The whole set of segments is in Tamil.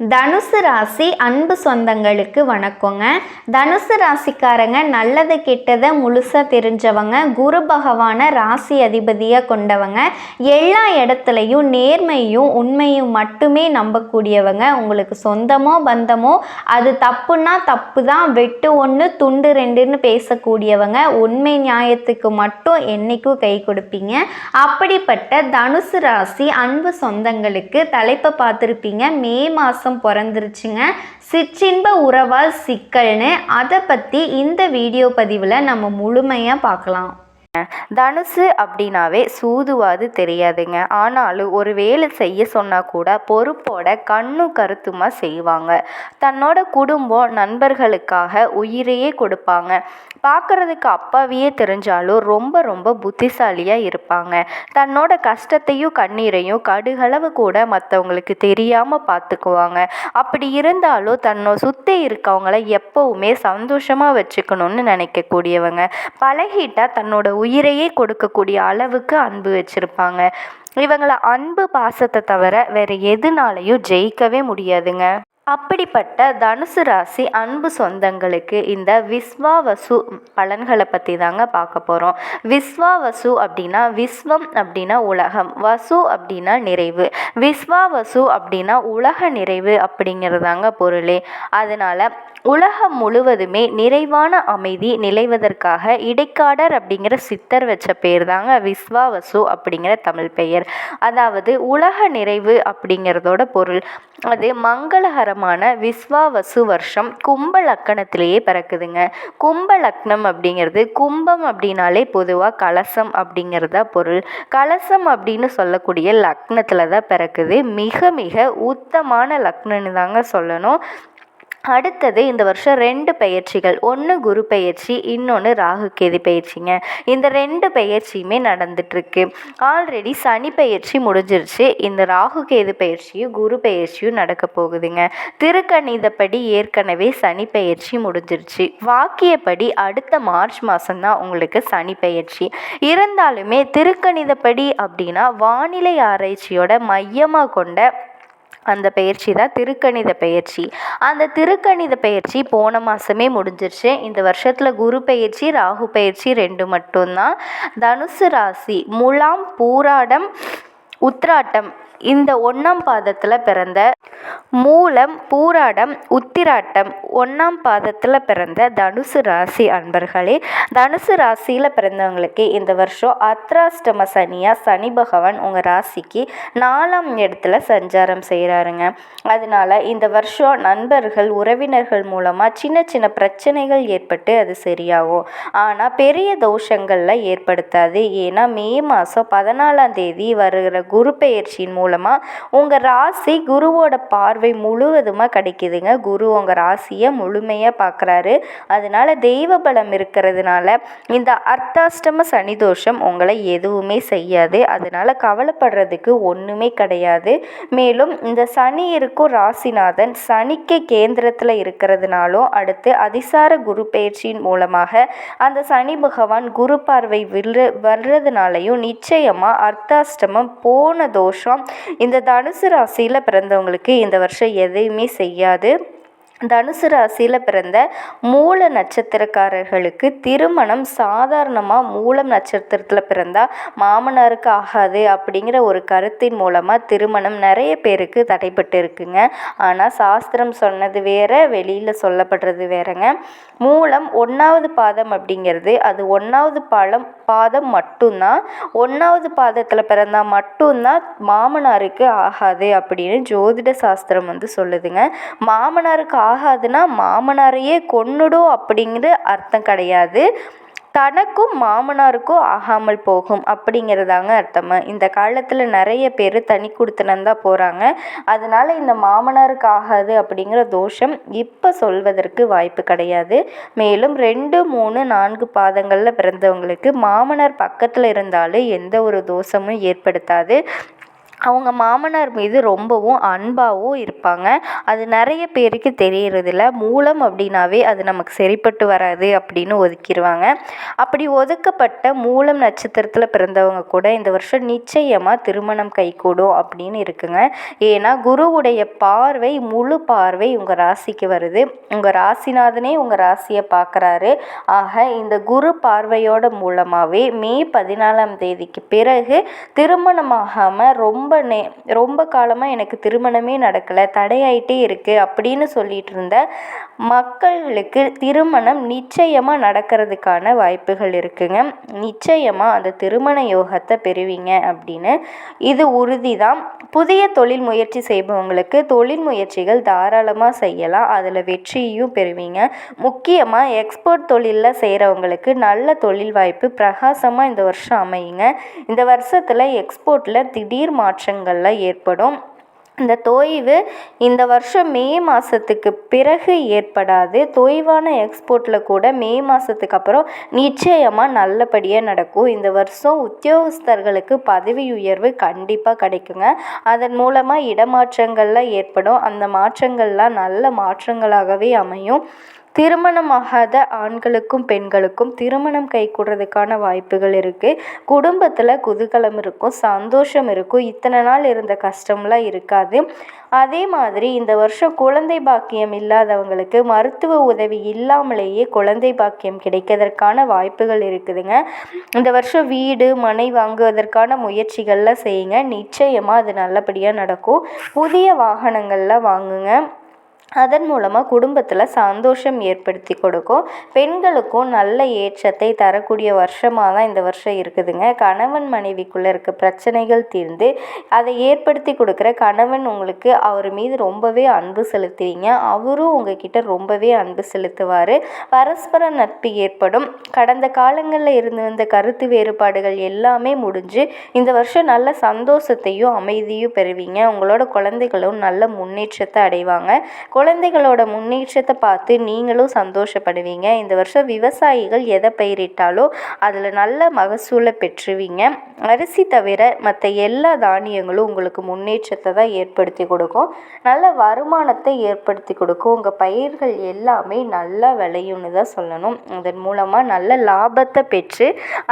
தனுசு ராசி அன்பு சொந்தங்களுக்கு வணக்கங்க. தனுசு ராசிக்காரங்க நல்லது கெட்டதை முழுசாக தெரிஞ்சவங்க குரு பகவான ராசி அதிபதியாக கொண்டவங்க. எல்லா இடத்துலையும் நேர்மையும் உண்மையும் மட்டுமே நம்பக்கூடியவங்க. உங்களுக்கு சொந்தமோ பந்தமோ அது தப்புன்னா தப்பு தான் வெட்டு ஒன்று துண்டு ரெண்டுன்னு பேசக்கூடியவங்க. உண்மை நியாயத்துக்கு மட்டும் என்னைக்கும் கை கொடுப்பீங்க. அப்படிப்பட்ட தனுசு ராசி அன்பு சொந்தங்களுக்கு தலைப்பை பார்த்துருப்பீங்க. மே மாதம் பிறந்துருச்சுங்க. சிற்றின்ப உறவால் சிக்கல்னு அதை பற்றி இந்த வீடியோ பதிவில் நம்ம முழுமையாக பார்க்கலாம் தனுசு அப்படின்னாவே சூதுவாது தெரியாதுங்க. ஆனாலும் ஒரு வேலை செய்ய சொன்னால் கூட பொறுப்போட கண்ணும் கருத்துமா செய்வாங்க. தன்னோட குடும்பம் நண்பர்களுக்காக உயிரையே கொடுப்பாங்க. பார்க்குறதுக்கு அப்பாவியே தெரிஞ்சாலும் ரொம்ப ரொம்ப புத்திசாலியாக இருப்பாங்க. தன்னோட கஷ்டத்தையும் கண்ணீரையும் கடுகளவு கூட மற்றவங்களுக்கு தெரியாமல் பார்த்துக்குவாங்க அப்படி இருந்தாலும் தன்னோட சுற்றி இருக்கவங்கள எப்போவுமே சந்தோஷமாக வச்சுக்கணும்னு நினைக்கக்கூடியவங்க. பழகிட்டா தன்னோட உயிரையே கொடுக்கக்கூடிய அளவுக்கு அன்பு வச்சுருப்பாங்க. இவங்களை அன்பு பாசத்தை தவிர வேறு எதுனாலையும் ஜெயிக்கவே முடியாதுங்க. அப்படிப்பட்ட தனுசு ராசி அன்பு சொந்தங்களுக்கு இந்த விஸ்வாவசு பலன்களை பற்றி தாங்க பார்க்க போகிறோம் விஸ்வாவசு அப்படின்னா விஸ்வம் அப்படின்னா உலகம் வசு அப்படின்னா நிறைவு. விஸ்வாவசு அப்படின்னா உலக நிறைவு அப்படிங்கிறதாங்க பொருளே. அதனால் உலகம் முழுவதுமே நிறைவான அமைதி நிலைவதற்காக இடைக்காடர் அப்படிங்கிற சித்தர் வச்ச பேர் தாங்க விஸ்வாவசு அப்படிங்கிற தமிழ் பெயர். அதாவது உலக நிறைவு அப்படிங்கிறதோட பொருள். அது மங்களகரமான விஸ்வாவசு வருஷம் கும்ப லக்கணத்திலேயே பிறக்குதுங்க. கும்ப லக்னம் அப்படிங்கிறது கும்பம் அப்படின்னாலே பொதுவாக கலசம் அப்படிங்கிறதா பொருள். கலசம் அப்படின்னு சொல்லக்கூடிய லக்னத்தில் தான் பிறக்குது. மிக மிக உத்தமான லக்னம்னு தாங்க சொல்லணும். அடுத்தது இந்த வருஷம் ரெண்டு பயிற்சிகள் ஒன்று குரு பயிற்சி இன்னொன்று ராகு கேது பயிற்சிங்க இந்த ரெண்டு பயிற்சியுமே நடந்துட்டுருக்கு. ஆல்ரெடி சனி பயிற்சி முடிஞ்சிருச்சு. இந்த ராகு கேது பயிற்சியும் குரு பயிற்சியும் நடக்க போகுதுங்க. திருக்கணிதப்படி ஏற்கனவே சனி பயிற்சி முடிஞ்சிருச்சு. வாக்கியப்படி அடுத்த மார்ச் மாதம்தான் உங்களுக்கு சனி பயிற்சி இருந்தாலுமே திருக்கணிதப்படி அப்படின்னா வானிலை ஆராய்ச்சியோட மையமாக கொண்ட அந்த பயிற்சி தான் திருக்கணித பயிற்சி அந்த திருக்கணித பயிற்சி போன மாதமே முடிஞ்சிருச்சு. இந்த வருஷத்தில் குரு பயிற்சி ராகு பயிற்சி ரெண்டு மட்டும்தான். தனுசு ராசி முலாம் பூராடம் உத்ராட்டம் இந்த ஒன்றாம் பாதத்தில் பிறந்த மூலம் பூராடம் உத்திராட்டம் ஒன்றாம் பாதத்தில் பிறந்த தனுசு ராசி அன்பர்களே தனுசு ராசியில் பிறந்தவங்களுக்கு இந்த வருஷம் அத்ராஷ்டம சனியாக சனி பகவான் உங்கள் ராசிக்கு நாலாம் இடத்துல சஞ்சாரம் செய்கிறாருங்க அதனால இந்த வருஷம் நண்பர்கள் உறவினர்கள் மூலமாக சின்ன சின்ன பிரச்சனைகள் ஏற்பட்டு அது சரியாகும். ஆனால் பெரிய தோஷங்களில் ஏற்படுத்தாது. ஏன்னா மே மாதம் பதினாலாம் தேதி வருகிற குரு பெயர்ச்சியின் மூலமாக உங்கள் ராசி குருவோட பார்வை முழுவதுமாக கிடைக்குதுங்க. குரு உங்கள் ராசியை முழுமையாக பார்க்குறாரு அதனால தெய்வ பலம் இருக்கிறதுனால இந்த அர்த்தாஷ்டம சனி தோஷம் உங்களை எதுவுமே செய்யாது. அதனால் கவலைப்படுறதுக்கு ஒன்றுமே கிடையாது. மேலும் இந்த சனி இருக்கும் ராசிநாதன் சனிக்கு கேந்திரத்தில் இருக்கிறதுனாலும் அடுத்து அதிசார குரு பயிற்சியின் மூலமாக அந்த சனி பகவான் குரு பார்வை வில்ற வர்றதுனாலையும் நிச்சயமாக அர்த்தாஷ்டமம் போன தோஷம் இந்த தனுசு ராசியில் பிறந்தவங்களுக்கு இந்த வருஷம் எதையுமே செய்யாது. தனுசு ராசியில் பிறந்த மூல நட்சத்திரக்காரர்களுக்கு திருமணம் சாதாரணமாக மூலம் நட்சத்திரத்தில் பிறந்தால் மாமனாருக்கு ஆகாது அப்படிங்கிற ஒரு கருத்தின் மூலமாக திருமணம் நிறைய பேருக்கு தடைப்பட்டு இருக்குங்க. ஆனால் சாஸ்திரம் சொன்னது வேற வெளியில் சொல்லப்படுறது வேறங்க. மூலம் ஒன்றாவது பாதம் அப்படிங்கிறது அது ஒன்றாவது பாலம் பாதம் மட்டும்தான். ஒன்றாவது பாதத்தில் பிறந்தால் மட்டும்தான் மாமனாருக்கு ஆகாது அப்படின்னு ஜோதிட சாஸ்திரம் வந்து சொல்லுதுங்க. மாமனாருக்கு ஆகாதுன்னா மாமனாரையே கொன்னுடும் அப்படிங்கிற அர்த்தம் கிடையாது. தனக்கும் மாமனாருக்கும் ஆகாமல் போகும் அப்படிங்கிறதாங்க அர்த்தம். இந்த காலத்தில் நிறைய பேர் தனி கொடுத்தனம் தான் போகிறாங்க அதனால் இந்த மாமனாருக்கு ஆகாது அப்படிங்கிற தோஷம் இப்போ சொல்வதற்கு வாய்ப்பு கிடையாது. மேலும் ரெண்டு மூணு நான்கு பாதங்களில் பிறந்தவங்களுக்கு மாமனார் பக்கத்தில் இருந்தாலும் எந்த ஒரு தோஷமும் ஏற்படுத்தாது. அவங்க மாமனார் மீது ரொம்பவும் அன்பாகவும் இருப்பாங்க. அது நிறைய பேருக்கு தெரியறதில்ல. மூலம் அப்படின்னாவே அது நமக்கு சரிப்பட்டு வராது அப்படின்னு ஒதுக்கிடுவாங்க அப்படி ஒதுக்கப்பட்ட மூலம் நட்சத்திரத்தில் பிறந்தவங்க கூட இந்த வருஷம் நிச்சயமாக திருமணம் கைகூடும் அப்படின்னு இருக்குங்க. ஏன்னா குருவுடைய பார்வை முழு பார்வை உங்கள் ராசிக்கு வருது. உங்கள் ராசிநாதனே உங்கள் ராசியை பார்க்குறாரு. ஆக இந்த குரு பார்வையோட மூலமாகவே மே பதினாலாம் தேதிக்கு பிறகு திருமணமாகாமல் ரொம்ப நே ரொம்ப காலமாக எனக்கு திருமணமே நடக்கலை தடையாயிட்டே இருக்குது அப்படின்னு சொல்லிட்டு மக்களுக்கு திருமணம் நிச்சயமாக நடக்கிறதுக்கான வாய்ப்புகள் இருக்குங்க. நிச்சயமாக அந்த திருமண யோகத்தை பெறுவீங்க அப்படின்னு. இது உறுதி தான் புதிய தொழில் முயற்சி செய்பவங்களுக்கு தொழில் முயற்சிகள் தாராளமாக செய்யலாம். அதில் வெற்றியும் பெறுவீங்க. முக்கியமாக எக்ஸ்போர்ட் தொழிலில் செய்கிறவங்களுக்கு நல்ல தொழில் வாய்ப்பு பிரகாசமாக இந்த வருஷம் அமையுங்க. இந்த வருஷத்தில் எக்ஸ்போர்ட்டில் திடீர் மாற்றங்கள்லாம் ஏற்படும். இந்த தொய்வு இந்த வருஷம் மே மாதத்துக்கு பிறகு ஏற்படாது. தொய்வான எக்ஸ்போர்ட்டில் கூட மே மாதத்துக்கு அப்புறம் நிச்சயமாக நல்லபடியாக நடக்கும். இந்த வருஷம் உத்தியோகஸ்தர்களுக்கு பதவி உயர்வு கண்டிப்பாக கிடைக்குங்க. அதன் மூலமாக இடமாற்றங்கள்லாம் ஏற்படும். அந்த மாற்றங்கள்லாம் நல்ல மாற்றங்களாகவே அமையும். திருமணமாகாத ஆண்களுக்கும் பெண்களுக்கும் திருமணம் கைகூடுறதுக்கான வாய்ப்புகள் இருக்குது குடும்பத்தில் குதூகலம் இருக்கும் சந்தோஷம் இருக்கும். இத்தனை நாள் இருந்த கஷ்டம்லாம் இருக்காது. அதே மாதிரி இந்த வருஷம் குழந்தை பாக்கியம் இல்லாதவங்களுக்கு மருத்துவ உதவி இல்லாமலேயே குழந்தை பாக்கியம் கிடைக்கிறதற்கான வாய்ப்புகள் இருக்குதுங்க. இந்த வருஷம் வீடு மனை வாங்குவதற்கான முயற்சிகள்லாம் செய்யுங்க. நிச்சயமாக அது நல்லபடியாக நடக்கும். புதிய வாகனங்கள்லாம் வாங்குங்க. அதன் மூலமாக குடும்பத்தில் சந்தோஷம் ஏற்படுத்தி கொடுக்கும். பெண்களுக்கும் நல்ல ஏற்றத்தை தரக்கூடிய வருஷமாக தான் இந்த வருஷம் இருக்குதுங்க. கணவன் மனைவிக்குள்ளே இருக்க பிரச்சனைகள் தீர்ந்து அதை ஏற்படுத்தி கொடுக்குற கணவன் உங்களுக்கு அவர் மீது ரொம்பவே அன்பு செலுத்துவீங்க. அவரும் உங்ககிட்ட ரொம்பவே அன்பு செலுத்துவார். பரஸ்பர நட்பு ஏற்படும். கடந்த காலங்களில் இருந்து வந்த கருத்து வேறுபாடுகள் எல்லாமே முடிஞ்சு இந்த வருஷம் நல்ல சந்தோஷத்தையும் அமைதியும் பெறுவீங்க. உங்களோட குழந்தைகளும் நல்ல முன்னேற்றத்தை அடைவாங்க. குழந்தைகளோட முன்னேற்றத்தை பார்த்து நீங்களும் சந்தோஷப்படுவீங்க. இந்த வருஷம் விவசாயிகள் எதை பயிரிட்டாலோ அதில் நல்ல மகசூலை பெற்றுவீங்க. அரிசி தவிர மற்ற எல்லா தானியங்களும் உங்களுக்கு முன்னேற்றத்தை தான் ஏற்படுத்தி கொடுக்கும். நல்ல வருமானத்தை ஏற்படுத்தி கொடுக்கும். உங்கள் பயிர்கள் எல்லாமே நல்லா விளையும்னு தான் சொல்லணும். அதன் மூலமாக நல்ல லாபத்தை பெற்று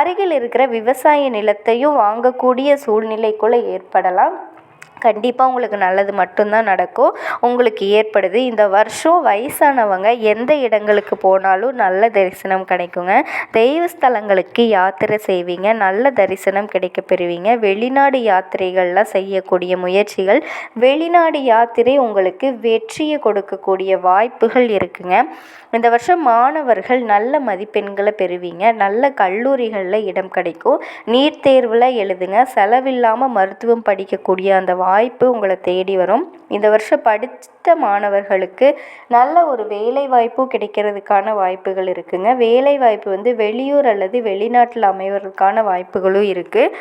அருகில் இருக்கிற விவசாய நிலத்தையும் வாங்கக்கூடிய சூழ்நிலைக்குள்ளே ஏற்படலாம். கண்டிப்பாக உங்களுக்கு நல்லது மட்டும்தான் நடக்கும். உங்களுக்கு ஏற்படுது. இந்த வருஷம் வயசானவங்க எந்த இடங்களுக்கு போனாலும் நல்ல தரிசனம் கிடைக்குங்க. தெய்வ ஸ்தலங்களுக்கு யாத்திரை செய்வீங்க. நல்ல தரிசனம் கிடைக்க பெறுவீங்க. வெளிநாடு யாத்திரைகள்லாம் செய்யக்கூடிய முயற்சிகள் வெளிநாடு யாத்திரை உங்களுக்கு வெற்றியை கொடுக்கக்கூடிய வாய்ப்புகள் இருக்குங்க. இந்த வருஷம் மாணவர்கள் நல்ல மதிப்பெண்களை பெறுவீங்க. நல்ல கல்லூரிகளில் இடம் கிடைக்கும். நீட் தேர்வில் எழுதுங்க. செலவில்லாமல் மருத்துவம் படிக்கக்கூடிய அந்த வாய்ப்பு உங்களை தேடி வரும். இந்த வருஷம் படித்த மாணவர்களுக்கு நல்ல ஒரு வேலை வாய்ப்பும் கிடைக்கிறதுக்கான வாய்ப்புகள் இருக்குங்க. வேலை வாய்ப்பு வந்து வெளியூர் அல்லது வெளிநாட்டில் அமைவதற்கான வாய்ப்புகளும் இருக்குது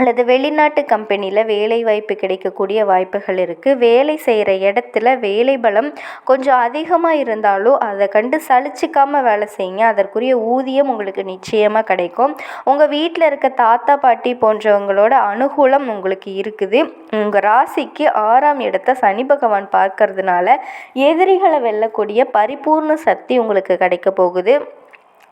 அல்லது வெளிநாட்டு கம்பெனியில் வேலை வாய்ப்பு கிடைக்கக்கூடிய வாய்ப்புகள் இருக்குது வேலை செய்கிற இடத்துல வேலை பலம் கொஞ்சம் அதிகமாக இருந்தாலும் அதை கண்டு சலிச்சிக்காமல் வேலை செய்யுங்க. அதற்குரிய ஊதியம் உங்களுக்கு நிச்சயமாக கிடைக்கும். உங்கள் வீட்டில் இருக்க தாத்தா பாட்டி போன்றவங்களோட அனுகூலம் உங்களுக்கு இருக்குது. உங்கள் ராசிக்கு ஆறாம் இடத்த சனி பகவான் பார்க்கறதுனால எதிரிகளை வெல்லக்கூடிய பரிபூர்ண சக்தி உங்களுக்கு கிடைக்க போகுது.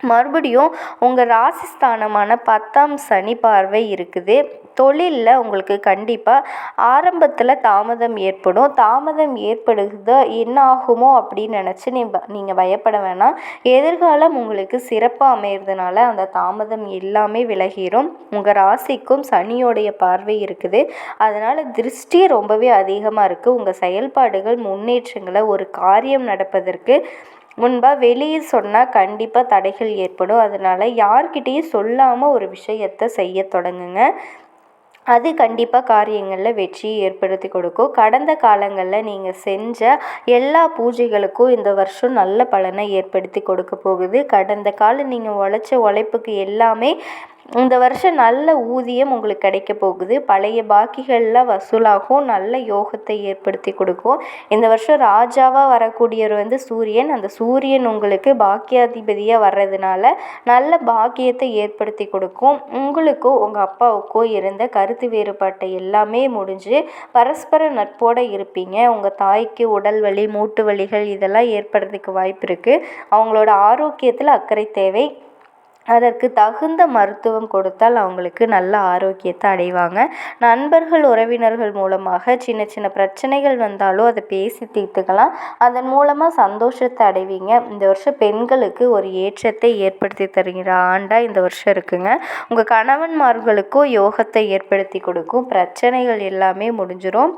மறுபடியும் உங்கள் ராசிஸ்தானமான பத்தாம் சனி பார்வை இருக்குது. தொழிலில் உங்களுக்கு கண்டிப்பாக ஆரம்பத்தில் தாமதம் ஏற்படும். தாமதம் ஏற்படுது என்ன ஆகுமோ அப்படின்னு நினச்சி நீ நீங்கள் பயப்பட வேணாம். எதிர்காலம் உங்களுக்கு சிறப்பாக அமையிறதுனால அந்த தாமதம் எல்லாமே விலகிடும் உங்கள் ராசிக்கும் சனியோடைய பார்வை இருக்குது. அதனால் திருஷ்டி ரொம்பவே அதிகமாக இருக்குது உங்கள் செயல்பாடுகள் முன்னேற்றங்களை ஒரு காரியம் நடப்பதற்கு முன்பாக வெளியே சொன்னால் கண்டிப்பாக தடைகள் ஏற்படும். அதனால் யார்கிட்டேயும் சொல்லாமல் ஒரு விஷயத்தை செய்ய தொடங்குங்க. அது கண்டிப்பாக காரியங்களில் வெற்றியை ஏற்படுத்தி கொடுக்கும். கடந்த காலங்களில் நீங்கள் செஞ்ச எல்லா பூஜைகளுக்கும் இந்த வருஷம் நல்ல பலனை ஏற்படுத்தி கொடுக்க போகுது. கடந்த காலம் நீங்கள் உழைச்ச உழைப்புக்கு எல்லாமே இந்த வருஷம் நல்ல ஊதியம் உங்களுக்கு கிடைக்க போகுது. பழைய பாக்கிகள்லாம் வசூலாகும் நல்ல யோகத்தை ஏற்படுத்தி கொடுக்கும். இந்த வருஷம் ராஜாவாக வரக்கூடியவர் வந்து சூரியன். அந்த சூரியன் உங்களுக்கு பாக்கியாதிபதியாக வர்றதுனால நல்ல பாக்கியத்தை ஏற்படுத்தி கொடுக்கும். உங்களுக்கோ உங்கள் அப்பாவுக்கோ இருந்த கருத்து வேறுபாட்டை எல்லாமே முடிஞ்சு பரஸ்பர நட்போடு இருப்பீங்க. உங்கள் தாய்க்கு உடல் வலி மூட்டு வலிகள் இதெல்லாம் ஏற்படுறதுக்கு வாய்ப்பு இருக்குது அவங்களோட ஆரோக்கியத்தில் அக்கறை தேவை. அதற்கு தகுந்த மருத்துவம் கொடுத்தால் அவங்களுக்கு நல்ல ஆரோக்கியத்தை அடைவாங்க. நண்பர்கள் உறவினர்கள் மூலமாக சின்ன சின்ன பிரச்சனைகள் வந்தாலும் அதை பேசி தீர்த்துக்கலாம். அதன் மூலமாக சந்தோஷத்தை அடைவீங்க. இந்த வருஷம் பெண்களுக்கு ஒரு ஏற்றத்தை ஏற்படுத்தி தருகிற ஆண்டாக இந்த வருஷம் இருக்குங்க. உங்கள் கணவன்மார்களுக்கும் யோகத்தை ஏற்படுத்தி கொடுக்கும். பிரச்சனைகள் எல்லாமே முடிஞ்சிடும்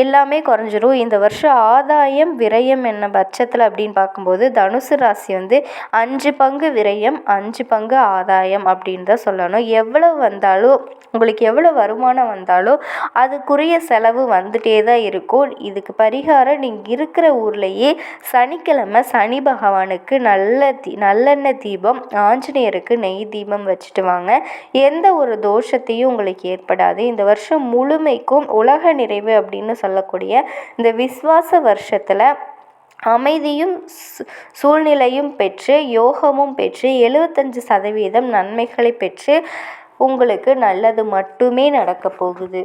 எல்லாமே குறைஞ்சிரும். இந்த வருஷம் ஆதாயம் விரயம் என்ன பட்சத்தில் அப்படின்னு பார்க்கும்போது தனுசு ராசி வந்து அஞ்சு பங்கு விரயம் அஞ்சு பங்கு ஆதாயம் அப்படின்னு தான் சொல்லணும். எவ்வளவு வந்தாலும் உங்களுக்கு எவ்வளோ வருமானம் வந்தாலும் அதுக்குரிய செலவு வந்துட்டே தான் இருக்கும். இதுக்கு பரிகாரம் நீங்கள் இருக்கிற ஊர்லேயே சனிக்கிழமை சனி பகவானுக்கு நல்ல தீ நல்லெண்ணெய் தீபம் ஆஞ்சநேயருக்கு நெய் தீபம் வச்சுட்டு வாங்க. எந்த ஒரு தோஷத்தையும் உங்களுக்கு ஏற்படாது. இந்த வருஷம் முழுமைக்கும் உலக நிறைவு அப்படின்னு சொல்லக்கூடிய இந்த விஸ்வாச வருஷத்தில் அமைதியும் சூழ்நிலையும் பெற்று யோகமும் பெற்று எழுபத்தஞ்சு சதவீதம் நன்மைகளை பெற்று உங்களுக்கு நல்லது மட்டுமே நடக்கப் போகுது.